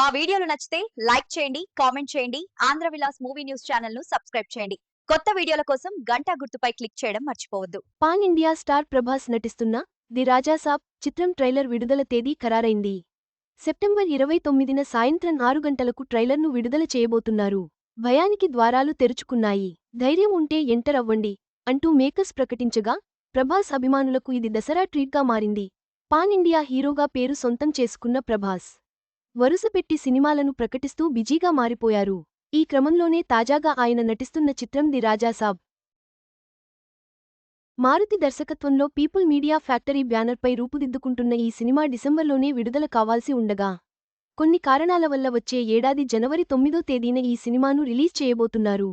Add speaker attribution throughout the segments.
Speaker 1: మా వీడియోలు నచ్చితే లైక్ చేయండి కామెంట్ చేయండి ఆంధ్ర విలాస్ మూవీ న్యూస్ ఛానల్ను సబ్స్క్రైబ్ చేయండి. కొత్త వీడియోల కోసం గంట గుర్తుపై క్లిక్ చేయడం మర్చిపోవద్దు.
Speaker 2: పాన్ ఇండియా స్టార్ ప్రభాస్ నటిస్తున్న ది రాజాసాబ్ చిత్రం ట్రైలర్ విడుదల తేదీ ఖరారైంది. సెప్టెంబర్ ఇరవై తొమ్మిదిన సాయంత్రం ఆరు గంటలకు ట్రైలర్ను విడుదల చేయబోతున్నారు. భయానికి ద్వారాలు తెరుచుకున్నాయి. ధైర్యం ఉంటే ఎంటర్ అవ్వండి అంటూ మేకర్స్ ప్రకటించగా ప్రభాస్ అభిమానులకు ఇది దసరా ట్రీట్గా మారింది. పాన్ ఇండియా హీరోగా పేరు సొంతం చేసుకున్న ప్రభాస్. వరుసపెట్టి సినిమాలను ప్రకటిస్తూ బిజీగా మారిపోయారు. ఈ క్రమంలోనే తాజాగా ఆయన నటిస్తున్న చిత్రం ది రాజాసాబ్ మారుతి దర్శకత్వంలో పీపుల్ మీడియా ఫ్యాక్టరీ బ్యానర్పై రూపుదిద్దుకుంటున్న ఈ సినిమా డిసెంబర్లోనే విడుదల కావాల్సి ఉండగా కొన్ని కారణాల వల్ల వచ్చే ఏడాది జనవరి తొమ్మిదో తేదీన ఈ సినిమాను రిలీజ్ చేయబోతున్నారు.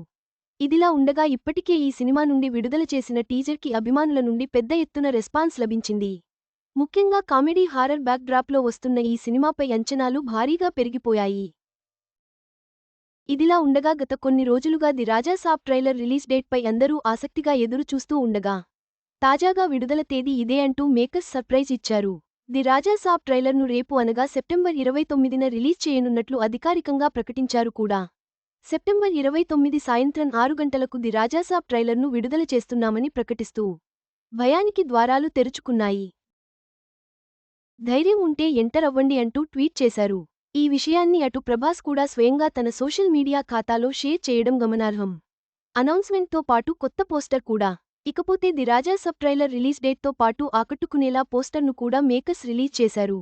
Speaker 2: ఇదిలా ఉండగా ఇప్పటికే ఈ సినిమా నుండి విడుదల చేసిన టీజర్కి అభిమానుల నుండి పెద్ద ఎత్తున రెస్పాన్స్ లభించింది. ముఖ్యంగా కామెడీ హారర్ బ్యాక్డ్రాప్లో వస్తున్న ఈ సినిమాపై అంచనాలు భారీగా పెరిగిపోయాయి. ఇదిలా ఉండగా గత కొన్ని రోజులుగా the Raja Saab trailer release డేట్పై అందరూ ఆసక్తిగా ఎదురు చూస్తూ ఉండగా తాజాగా విడుదల తేదీ ఇదే అంటూ మేకర్స్ సర్ప్రైజ్ ఇచ్చారు. ది రాజా సాబ్ ట్రైలర్ను రేపు అనగా సెప్టెంబర్ ఇరవై తొమ్మిదిన రిలీజ్ చేయనున్నట్లు అధికారికంగా ప్రకటించారు కూడా. సెప్టెంబర్ ఇరవై తొమ్మిది సాయంత్రం ఆరు గంటలకు ది రాజాసాబ్ ట్రైలర్ను విడుదల చేస్తున్నామని ప్రకటిస్తూ భయానికి ద్వారాలు తెరుచుకున్నాయి. ధైర్యం ఉంటే ఎంటర్ అవ్వండి అంటూ ట్వీట్ చేశారు. ఈ విషయాన్ని అటు ప్రభాస్ కూడా స్వయంగా తన సోషల్ మీడియా ఖాతాలో షేర్ చేయడం గమనార్హం. అనౌన్స్మెంట్తో పాటు కొత్త పోస్టర్ కూడా. ఇకపోతే the Raja Saab trailer release డేట్తో పాటు ఆకట్టుకునేలా పోస్టర్ను కూడా మేకర్స్ రిలీజ్ చేశారు.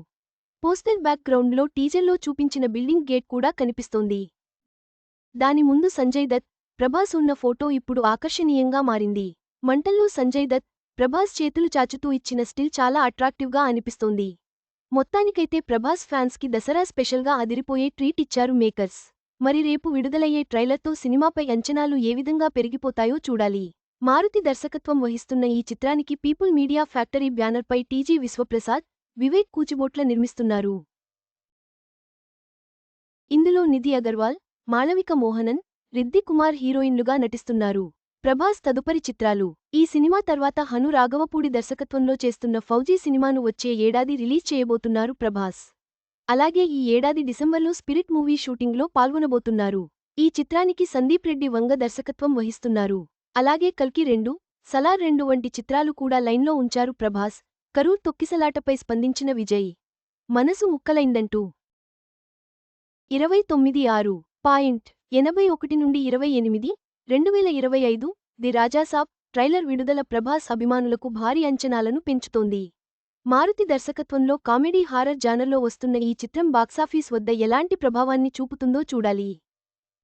Speaker 2: పోస్టర్ బ్యాక్గ్రౌండ్లో టీజర్లో చూపించిన బిల్డింగ్ గేట్ కూడా కనిపిస్తోంది. దాని ముందు సంజయ్ దత్ ప్రభాస్ ఉన్న ఫోటో ఇప్పుడు ఆకర్షణీయంగా మారింది. మంటల్లో సంజయ్ దత్ ప్రభాస్ చేతులు చాచుతూ ఇచ్చిన స్టిల్ చాలా అట్రాక్టివ్గా అనిపిస్తోంది. మొత్తానికైతే ప్రభాస్ ఫ్యాన్స్కి దసరా స్పెషల్గా అదిరిపోయే ట్రీట్ ఇచ్చారు మేకర్స్. మరి రేపు విడుదలయ్యే ట్రైలర్తో సినిమాపై అంచనాలు ఏ విధంగా పెరిగిపోతాయో చూడాలి. మారుతి దర్శకత్వం వహిస్తున్న ఈ చిత్రానికి పీపుల్ మీడియా ఫ్యాక్టరీ బ్యానర్పై టీజీ విశ్వప్రసాద్ వివేక్ కూచిబోట్ల నిర్మిస్తున్నారు. ఇందులో నిధి అగర్వాల్ మాళవిక మోహనన్ రిద్ది కుమార్ హీరోయిన్లుగా నటిస్తున్నారు. ప్రభాస్ తదుపరి చిత్రాలు. ఈ సినిమా తర్వాత హను రాఘవపూడి దర్శకత్వంలో చేస్తున్న ఫౌజీ సినిమాను వచ్చే ఏడాది రిలీజ్ చేయబోతున్నారు ప్రభాస్. అలాగే ఈ ఏడాది డిసెంబర్లో స్పిరిట్ మూవీ షూటింగ్లో పాల్గొనబోతున్నారు. ఈ చిత్రానికి సందీప్ రెడ్డి వంగ దర్శకత్వం వహిస్తున్నారు. అలాగే కల్కి రెండు సలార్ రెండు వంటి చిత్రాలు కూడా లైన్లో ఉంచారు ప్రభాస్. కరూర్ తొక్కిసలాటపై స్పందించిన విజయ్. మనసు ముక్కలైందంటూ. ఇరవై తొమ్మిది ఆరు పాయింట్ ఎనభై ఒకటి నుండి ఇరవై ఎనిమిది రెండు వేల ఇరవై ఐదు ది రాజాసాబ్ ట్రైలర్ విడుదల ప్రభాస్ అభిమానులకు భారీ అంచనాలను పెంచుతోంది. మారుతి దర్శకత్వంలో కామెడీ హారర్ జానర్లో వస్తున్న ఈ చిత్రం బాక్సాఫీస్ వద్ద ఎలాంటి ప్రభావాన్ని చూపుతుందో చూడాలి.